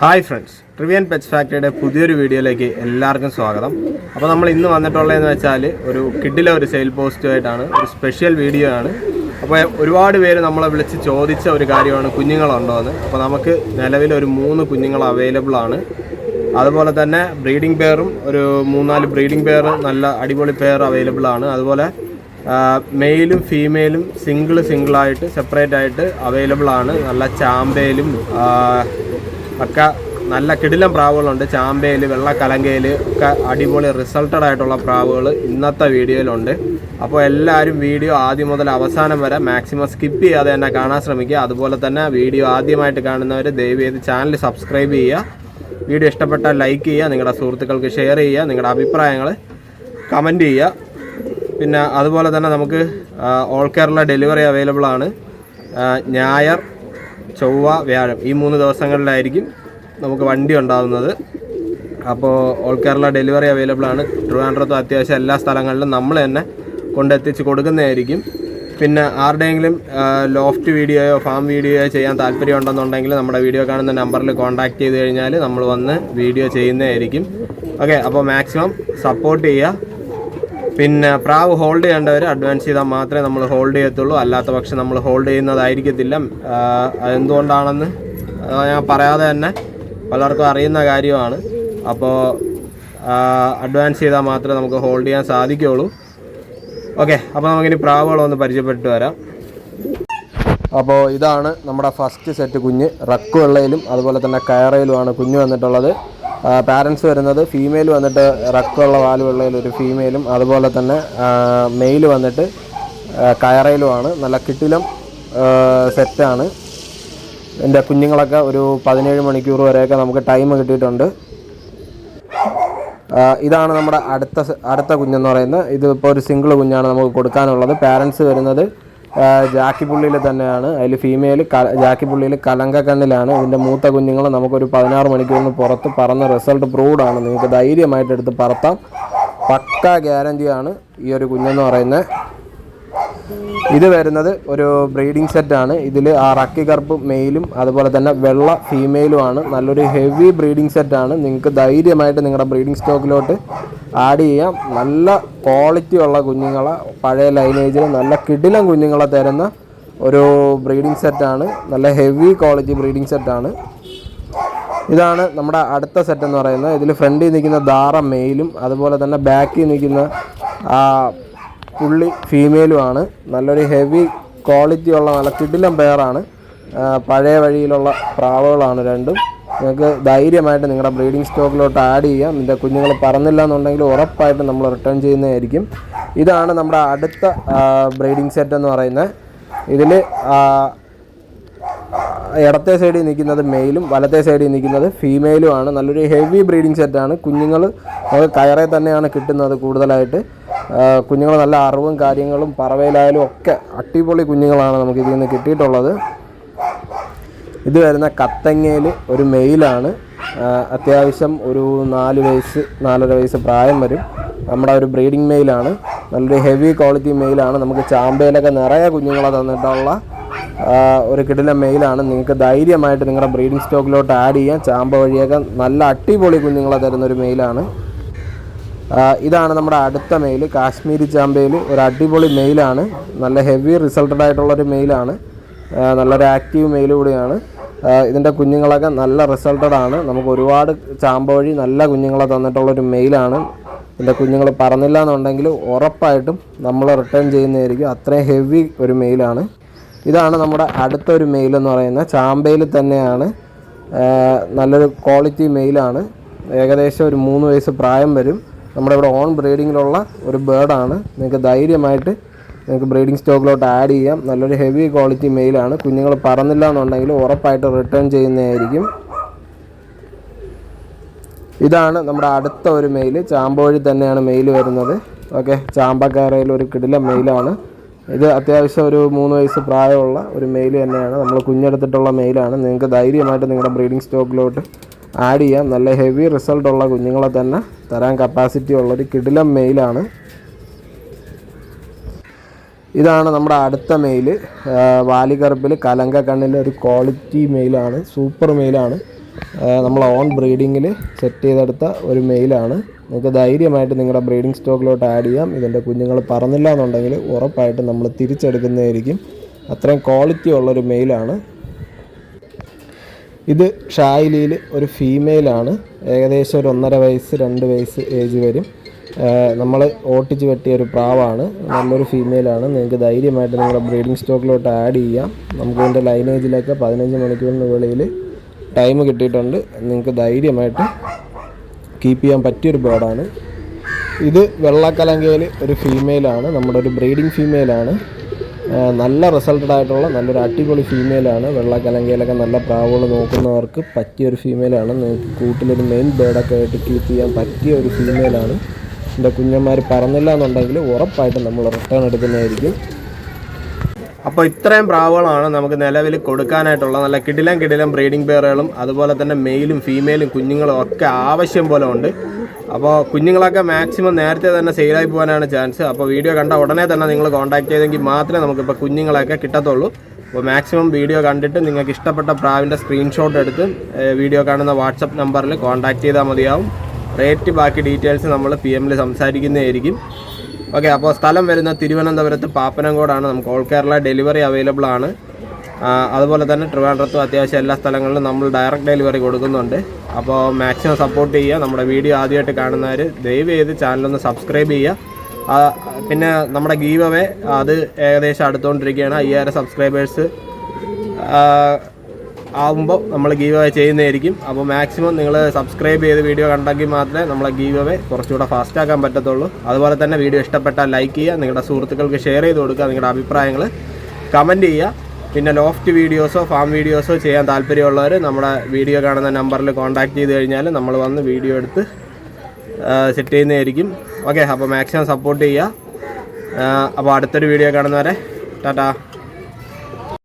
Hi friends ട്രിവിയൻ pets ഫാക്ടറിയുടെ പുതിയൊരു വീഡിയോയിലേക്ക് എല്ലാവർക്കും സ്വാഗതം. അപ്പോൾ നമ്മൾ ഇന്ന് വന്നിട്ടുള്ളതെന്ന് വെച്ചാൽ ഒരു കിഡിലെ ഒരു സെയിൽ പോസ്റ്റുമായിട്ടാണ് ഒരു സ്പെഷ്യൽ വീഡിയോ ആണ്. അപ്പോൾ ഒരുപാട് പേര് നമ്മളെ വിളിച്ച് ചോദിച്ച ഒരു കാര്യമാണ് കുഞ്ഞുങ്ങളുണ്ടോ എന്ന് അപ്പോൾ നമുക്ക് നിലവിൽ ഒരു മൂന്ന് കുഞ്ഞുങ്ങൾ അവൈലബിൾ ആണ്. അതുപോലെ തന്നെ ബ്രീഡിംഗ് പെയറും ഒരു മൂന്നാൽ ബ്രീഡിംഗ് പെയർ നല്ല അടിപൊളി പെയർ അവൈലബിൾ ആണ്. അതുപോലെ മെയിലും ഫീമെയിലും സിംഗിൾ സിംഗിളായിട്ട് സെപ്പറേറ്റ് ആയിട്ട് അവൈലബിൾ ആണ്. നല്ല ചാമ്പയിലും ഒക്കെ നല്ല കിടിലം പ്രാവുകളുണ്ട്. ചാമ്പയിൽ വെള്ളക്കലങ്കയിൽ ഒക്കെ അടിപൊളി റിസൾട്ടഡ് ആയിട്ടുള്ള പ്രാവുകൾ ഇന്നത്തെ വീഡിയോയിലുണ്ട്. അപ്പോൾ എല്ലാവരും വീഡിയോ ആദ്യം മുതൽ അവസാനം വരെ മാക്സിമം സ്കിപ്പ് ചെയ്യാതെ തന്നെ കാണാൻ ശ്രമിക്കുക. അതുപോലെ തന്നെ വീഡിയോ ആദ്യമായിട്ട് കാണുന്നവർ ദയവ് ചെയ്ത് ചാനൽ സബ്സ്ക്രൈബ് ചെയ്യുക. വീഡിയോ ഇഷ്ടപ്പെട്ടാൽ ലൈക്ക് ചെയ്യുക. നിങ്ങളുടെ സുഹൃത്തുക്കൾക്ക് ഷെയർ ചെയ്യുക. നിങ്ങളുടെ അഭിപ്രായങ്ങൾ കമന്റ് ചെയ്യുക. പിന്നെ അതുപോലെ തന്നെ നമുക്ക് ഓൾ കേരള ഡെലിവറി അവൈലബിൾ ആണ്. ഞായർ ചൊവ്വ വ്യാഴം ഈ മൂന്ന് ദിവസങ്ങളിലായിരിക്കും നമുക്ക് വണ്ടി ഉണ്ടാകുന്നത് അപ്പോൾ ഓൾ കേരള ഡെലിവറി അവൈലബിൾ ആണ്. ട്രിവാൻഡ്രത്തും അത്യാവശ്യം എല്ലാ സ്ഥലങ്ങളിലും നമ്മൾ തന്നെ കൊണ്ടെത്തിച്ച് കൊടുക്കുന്നതായിരിക്കും. പിന്നെ ആരുടെയെങ്കിലും ലോഫ്റ്റ് വീഡിയോയോ ഫാം വീഡിയോയോ ചെയ്യാൻ താല്പര്യമുണ്ടെന്നുണ്ടെങ്കിൽ നമ്മുടെ വീഡിയോ കാണുന്ന നമ്പറിൽ കോൺടാക്ട് ചെയ്ത് കഴിഞ്ഞാൽ നമ്മൾ വന്ന് വീഡിയോ ചെയ്യുന്നതായിരിക്കും. ഓക്കെ അപ്പോൾ മാക്സിമം സപ്പോർട്ട് ചെയ്യുക. പിന്നെ പ്രാവ് ഹോൾഡ് ചെയ്യേണ്ടവർ അഡ്വാൻസ് ചെയ്താൽ മാത്രമേ നമ്മൾ ഹോൾഡ് ചെയ്യത്തുള്ളൂ. അല്ലാത്ത പക്ഷം നമ്മൾ ഹോൾഡ് ചെയ്യുന്നതായിരിക്കത്തില്ല. അതെന്തുകൊണ്ടാണെന്ന് ഞാൻ പറയാതെ തന്നെ പലർക്കും അറിയുന്ന കാര്യമാണ്. അപ്പോൾ അഡ്വാൻസ് ചെയ്താൽ മാത്രമേ നമുക്ക് ഹോൾഡ് ചെയ്യാൻ സാധിക്കുകയുള്ളൂ. ഓക്കെ അപ്പോൾ നമുക്കിനി പ്രാവുകളൊന്ന് പരിചയപ്പെട്ട് വരാം. അപ്പോൾ ഇതാണ് നമ്മുടെ ഫസ്റ്റ് സെറ്റ് കുഞ്ഞ്. റക്ക് വെള്ളയിലും അതുപോലെ തന്നെ കയറയിലുമാണ് കുഞ്ഞ് വന്നിട്ടുള്ളത്. പാരൻസ് വരുന്നത് ഫീമെയിൽ വന്നിട്ട് റക്ക് വെള്ള വാൽ വെള്ളയിൽ ഒരു ഫീമെയിലും അതുപോലെ തന്നെ മെയിൽ വന്നിട്ട് കയറയിലുമാണ്. നല്ല കിട്ടിലും സെറ്റാണ് എന്റെ കുഞ്ഞുങ്ങളൊക്കെ ഒരു പതിനേഴ് മണിക്കൂർ വരെയൊക്കെ നമുക്ക് ടൈം കിട്ടിയിട്ടുണ്ട്. ഇതാണ് നമ്മുടെ അടുത്ത അടുത്ത കുഞ്ഞെന്ന് പറയുന്നത്. ഇതിപ്പോൾ ഒരു സിംഗിൾ കുഞ്ഞാണ് നമുക്ക് കൊടുക്കാനുള്ളത്. പാരൻസ് വരുന്നത് ജാക്കി പുള്ളിയിൽ തന്നെയാണ്. അതിൽ ഫീമെയിൽ ജാക്കി പുള്ളിയിൽ കലങ്ക കണ്ണിലാണ്. ഇതിന്റെ മൂത്ത കുഞ്ഞുങ്ങൾ നമുക്കൊരു പതിനാറ് മണിക്കൂറിന് പുറത്ത് പറന്ന റിസൾട്ട് പ്രൂവ്ഡ് ആണ്. നിങ്ങൾക്ക് ധൈര്യമായിട്ട് എടുത്ത് പറത്താം. പക്ക ഗ്യാരന്റിയാണ് ഈ ഒരു കുഞ്ഞെന്ന് പറയുന്നത്. ഇത് വരുന്നത് ഒരു ബ്രീഡിംഗ് സെറ്റാണ് ഇതിൽ ആ റക്കി കറുപ്പ് മെയിലും അതുപോലെ തന്നെ വെള്ള ഫീമെയിലുമാണ് നല്ലൊരു ഹെവി ബ്രീഡിംഗ് സെറ്റാണ് നിങ്ങൾക്ക് ധൈര്യമായിട്ട് നിങ്ങളുടെ ബ്രീഡിംഗ് സ്റ്റോക്കിലോട്ട് ആഡ് ചെയ്യാം. നല്ല ക്വാളിറ്റി ഉള്ള കുഞ്ഞുങ്ങളെ പഴയ ലൈനേജിൽ നല്ല കിടിലം കുഞ്ഞുങ്ങളെ തരുന്ന ഒരു ബ്രീഡിംഗ് സെറ്റാണ് നല്ല ഹെവി ക്വാളിറ്റി ബ്രീഡിംഗ് സെറ്റാണ് ഇതാണ് നമ്മുടെ അടുത്ത സെറ്റ് എന്ന് പറയുന്നത്. ഇതിൽ ഫ്രണ്ടിൽ നിൽക്കുന്ന ധാറ മെയിലും അതുപോലെ തന്നെ ബാക്കിൽ നിൽക്കുന്ന പുള്ളി ഫീമെയിലുമാണ് നല്ലൊരു ഹെവി ക്വാളിറ്റി ഉള്ള നല്ല കിടിലം പെയറാണ് ആ, പഴയ വഴിയിലുള്ള പ്രാവുകളാണ് രണ്ടും. നിങ്ങൾക്ക് ധൈര്യമായിട്ട് നിങ്ങളുടെ ബ്രീഡിംഗ് സ്റ്റോക്കിലോട്ട് ആഡ് ചെയ്യാം. നിന്റെ കുഞ്ഞുങ്ങൾ പറന്നില്ല എന്നുണ്ടെങ്കിൽ ഉറപ്പായിട്ടും നമ്മൾ റിട്ടേൺ ചെയ്യുന്നതായിരിക്കും. ഇതാണ് നമ്മുടെ അടുത്ത ബ്രീഡിംഗ് സെറ്റ് എന്ന് പറയുന്നത്. ഇതിൽ ഇടത്തെ സൈഡിൽ നിൽക്കുന്നത് മെയിലും വലത്തെ സൈഡിൽ നിൽക്കുന്നത് ഫീമെയിലുമാണ് നല്ലൊരു ഹെവി ബ്രീഡിംഗ് സെറ്റാണ് കുഞ്ഞുങ്ങൾ നമുക്ക് കയറെ തന്നെയാണ് കിട്ടുന്നത് കൂടുതലായിട്ട്. കുഞ്ഞുങ്ങൾ നല്ല അറിവും കാര്യങ്ങളും പറവയിലായാലും ഒക്കെ അടിപൊളി കുഞ്ഞുങ്ങളാണ് നമുക്ക് ഇതിൽ നിന്ന് കിട്ടിയിട്ടുള്ളത്. ഇത് വരുന്ന കത്തങ്ങയിൽ ഒരു മെയിലാണ്. അത്യാവശ്യം ഒരു നാല് വയസ്സ് നാലര വയസ്സ് പ്രായം വരും. നമ്മുടെ ഒരു ബ്രീഡിംഗ് മെയിലാണ്. നല്ലൊരു ഹെവി ക്വാളിറ്റി മെയിലാണ്. നമുക്ക് ചാമ്പയിലൊക്കെ നിറയെ കുഞ്ഞുങ്ങളെ തന്നിട്ടുള്ള ഒരു കിടില മെയിലാണ്. നിങ്ങൾക്ക് ധൈര്യമായിട്ട് നിങ്ങളുടെ ബ്രീഡിംഗ് സ്റ്റോക്കിലോട്ട് ആഡ് ചെയ്യാം. ചാമ്പ വഴിയൊക്കെ നല്ല അടിപൊളി കുഞ്ഞുങ്ങളെ തരുന്നൊരു മെയിലാണ്. ഇതാണ് നമ്മുടെ അടുത്ത മെയിൽ കാശ്മീരി ചാമ്പയിൽ ഒരു അടിപൊളി മെയിലാണ് നല്ല ഹെവി റിസൾട്ടഡ് ആയിട്ടുള്ളൊരു മെയിലാണ് നല്ലൊരു ആക്റ്റീവ് മെയിൽ കൂടിയാണ്. ഇതിന്റെ കുഞ്ഞുങ്ങളൊക്കെ നല്ല റിസൾട്ടഡ് ആണ്. നമുക്ക് ഒരുപാട് ചാമ്പ വഴി നല്ല കുഞ്ഞുങ്ങളെ തന്നിട്ടുള്ളൊരു മെയിലാണ് ഇതിന്റെ കുഞ്ഞുങ്ങൾ പറന്നില്ല എന്നുണ്ടെങ്കിൽ ഉറപ്പായിട്ടും നമ്മൾ റിട്ടേൺ ചെയ്യുന്നതായിരിക്കും. അത്രയും ഹെവി ഒരു മെയിലാണ് ഇതാണ് നമ്മുടെ അടുത്തൊരു മെയിൽ എന്ന് പറയുന്നത്. ചാമ്പയിൽ തന്നെയാണ്. നല്ലൊരു ക്വാളിറ്റി മെയിലാണ് ഏകദേശം ഒരു മൂന്ന് വയസ്സ് പ്രായം വരും. നമ്മുടെ ഇവിടെ ഓൺ ബ്രീഡിങ്ങിലുള്ള ഒരു ബേർഡാണ് നിങ്ങൾക്ക് ധൈര്യമായിട്ട് നിങ്ങൾക്ക് ബ്രീഡിംഗ് സ്റ്റോക്കിലോട്ട് ആഡ് ചെയ്യാം. നല്ലൊരു ഹെവി ക്വാളിറ്റി മെയിലാണ് കുഞ്ഞുങ്ങൾ പറന്നില്ല എന്നുണ്ടെങ്കിൽ ഉറപ്പായിട്ട് റിട്ടേൺ ചെയ്യുന്നതായിരിക്കും. ഇതാണ് നമ്മുടെ അടുത്ത ഒരു മെയിൽ ചാമ്പോഴി തന്നെയാണ് മെയിൽ വരുന്നത്. ഓക്കെ ചാമ്പക്കാരയിൽ ഒരു കിടില മെയിലാണ് ഇത് അത്യാവശ്യം ഒരു മൂന്ന് വയസ്സ് പ്രായമുള്ള ഒരു മെയിൽ തന്നെയാണ്. നമ്മൾ കുഞ്ഞെടുത്തിട്ടുള്ള മെയിലാണ് നിങ്ങൾക്ക് ധൈര്യമായിട്ട് നിങ്ങളുടെ ബ്രീഡിംഗ് സ്റ്റോക്കിലോട്ട് ആഡ് ചെയ്യാം. നല്ല ഹെവി റിസൾട്ട് ഉള്ള കുഞ്ഞുങ്ങളെ തന്നെ തരാൻ കപ്പാസിറ്റി ഉള്ളൊരു കിടിലം മെയിലാണ് ഇതാണ് നമ്മുടെ അടുത്ത മെയിൽ വാലികറുപ്പിൽ കലങ്ക കണ്ണിന്റെ ഒരു ക്വാളിറ്റി മെയിലാണ് സൂപ്പർ മെയിലാണ് നമ്മൾ ഓൺ ബ്രീഡിങ്ങിൽ സെറ്റ് ചെയ്തെടുത്ത ഒരു മെയിലാണ് നിങ്ങൾക്ക് ധൈര്യമായിട്ട് നിങ്ങളുടെ ബ്രീഡിംഗ് സ്റ്റോക്കിലോട്ട് ആഡ് ചെയ്യാം. ഇതിന്റെ കുഞ്ഞുങ്ങൾ പറന്നില്ല എന്നുണ്ടെങ്കിൽ ഉറപ്പായിട്ടും നമ്മൾ തിരിച്ചെടുക്കുന്നതായിരിക്കും. അത്രയും ക്വാളിറ്റി ഉള്ളൊരു മെയിലാണ് ഇത് ഷായിലിയിൽ ഒരു ഫീമെയിലാണ് ഏകദേശം ഒരു ഒന്നര വയസ്സ് രണ്ട് വയസ്സ് ഏജ് വരും. നമ്മൾ ഓട്ടിച്ച് വെട്ടിയ ഒരു പ്രാവാണ്. നല്ലൊരു ഫീമെയിലാണ് നിങ്ങൾക്ക് ധൈര്യമായിട്ട് നിങ്ങളുടെ ബ്രീഡിംഗ് സ്റ്റോക്കിലോട്ട് ആഡ് ചെയ്യാം. നമുക്ക് ഇതിന്റെ ലൈനേജിലൊക്കെ പതിനഞ്ച് മണിക്കൂറിന് വെളിയിൽ ടൈം കിട്ടിയിട്ടുണ്ട്. നിങ്ങൾക്ക് ധൈര്യമായിട്ട് കീപ്പ് ചെയ്യാൻ പറ്റിയൊരു ബേർഡാണ് ഇത് വെള്ളക്കലങ്കയിൽ ഒരു ഫീമെയിലാണ് നമ്മുടെ ഒരു ബ്രീഡിംഗ് ഫീമെയിലാണ് നല്ല റിസൾട്ടഡ് ആയിട്ടുള്ള നല്ലൊരു അടിപൊളി ഫീമെയിലാണ് വെള്ള കലങ്കയിലൊക്കെ നല്ല പ്രാവുകൾ നോക്കുന്നവർക്ക് പറ്റിയ ഒരു ഫീമെയിലാണ് നിങ്ങൾക്ക് കൂട്ടിലൊരു മെയിൻ ബേഡൊക്കെ ആയിട്ട് കീപ്പ് ചെയ്യാൻ പറ്റിയ ഒരു ഫീമെയിലാണ് എന്റെ കുഞ്ഞന്മാർ പറന്നില്ല എന്നുണ്ടെങ്കിൽ ഉറപ്പായിട്ടും നമ്മൾ റിട്ടേൺ എടുക്കുന്നതായിരിക്കും. അപ്പോൾ ഇത്രയും പ്രാവുകളാണ് നമുക്ക് നിലവിൽ കൊടുക്കാനായിട്ടുള്ള നല്ല കിടിലം കിടിലം ബ്രീഡിംഗ് പെയറുകളും അതുപോലെ തന്നെ മെയിലും ഫീമെയിലും കുഞ്ഞുങ്ങളും ഒക്കെ ആവശ്യം പോലെ ഉണ്ട്. അപ്പോൾ കുഞ്ഞുങ്ങളൊക്കെ മാക്സിമം നേരത്തെ തന്നെ സെയിലായി പോകാനാണ് ചാൻസ് അപ്പോൾ വീഡിയോ കണ്ട ഉടനെ തന്നെ നിങ്ങൾ കോൺടാക്ട് ചെയ്തെങ്കിൽ മാത്രമേ നമുക്കിപ്പോൾ കുഞ്ഞുങ്ങളെയൊക്കെ കിട്ടത്തുള്ളൂ. അപ്പോൾ മാക്സിമം വീഡിയോ കണ്ടിട്ട് നിങ്ങൾക്ക് ഇഷ്ടപ്പെട്ട പ്രാവിന്റെ സ്ക്രീൻഷോട്ട് എടുത്ത് വീഡിയോ കാണുന്ന വാട്സപ്പ് നമ്പറിൽ കോൺടാക്ട് ചെയ്താൽ മതിയാവും. റേറ്റ് ബാക്കി ഡീറ്റെയിൽസ് നമ്മൾ പി എമ്മിൽ സംസാരിക്കുന്നതായിരിക്കും. ഓക്കെ അപ്പോൾ സ്ഥലം വരുന്ന തിരുവനന്തപുരത്ത് പാപ്പനംകോടാണ്. നമുക്ക് ഓൾ കേരള ഡെലിവറി അവൈലബിൾ ആണ്. അതുപോലെ തന്നെ ട്രിവാൻഡ്രത്തും അത്യാവശ്യം എല്ലാ സ്ഥലങ്ങളിലും നമ്മൾ ഡയറക്റ്റ് ഡെലിവറി കൊടുക്കുന്നുണ്ട്. അപ്പോൾ മാക്സിമം സപ്പോർട്ട് ചെയ്യുക. നമ്മുടെ വീഡിയോ ആദ്യമായിട്ട് കാണുന്നവർ ദയവ് ചെയ്ത് ചാനലൊന്ന് സബ്സ്ക്രൈബ് ചെയ്യുക. പിന്നെ നമ്മുടെ ഗീവ് അവേ അത് ഏകദേശം അടുത്തുകൊണ്ടിരിക്കുകയാണ്. അയ്യായിരം സബ്സ്ക്രൈബേഴ്സ് ആവുമ്പോൾ നമ്മൾ ഗീവ് അവേ ചെയ്യുന്നതായിരിക്കും. അപ്പോൾ മാക്സിമം നിങ്ങൾ സബ്സ്ക്രൈബ് ചെയ്ത് വീഡിയോ കണ്ടെങ്കിൽ മാത്രമേ നമ്മളെ ഗീവ് അവേ കുറച്ചുകൂടെ ഫാസ്റ്റ് ആക്കാൻ പറ്റത്തുള്ളൂ. അതുപോലെ തന്നെ വീഡിയോ ഇഷ്ടപ്പെട്ടാൽ ലൈക്ക് ചെയ്യുക. നിങ്ങളുടെ സുഹൃത്തുക്കൾക്ക് ഷെയർ ചെയ്ത് കൊടുക്കുക. നിങ്ങളുടെ അഭിപ്രായങ്ങൾ കമന്റ് ചെയ്യുക. പിന്നെ ലോഫ്റ്റ് വീഡിയോസോ ഫാം വീഡിയോസോ ചെയ്യാൻ താല്പര്യമുള്ളവർ നമ്മുടെ വീഡിയോ കാണുന്ന നമ്പറിൽ കോൺടാക്ട് ചെയ്ത് കഴിഞ്ഞാൽ നമ്മൾ വന്ന് വീഡിയോ എടുത്ത് സെറ്റ് ചെയ്യുന്നതായിരിക്കും. ഓക്കെ അപ്പോൾ മാക്സിമം സപ്പോർട്ട് ചെയ്യുക. അപ്പോൾ അടുത്തൊരു വീഡിയോ കാണുന്നവരെ ടാറ്റാ.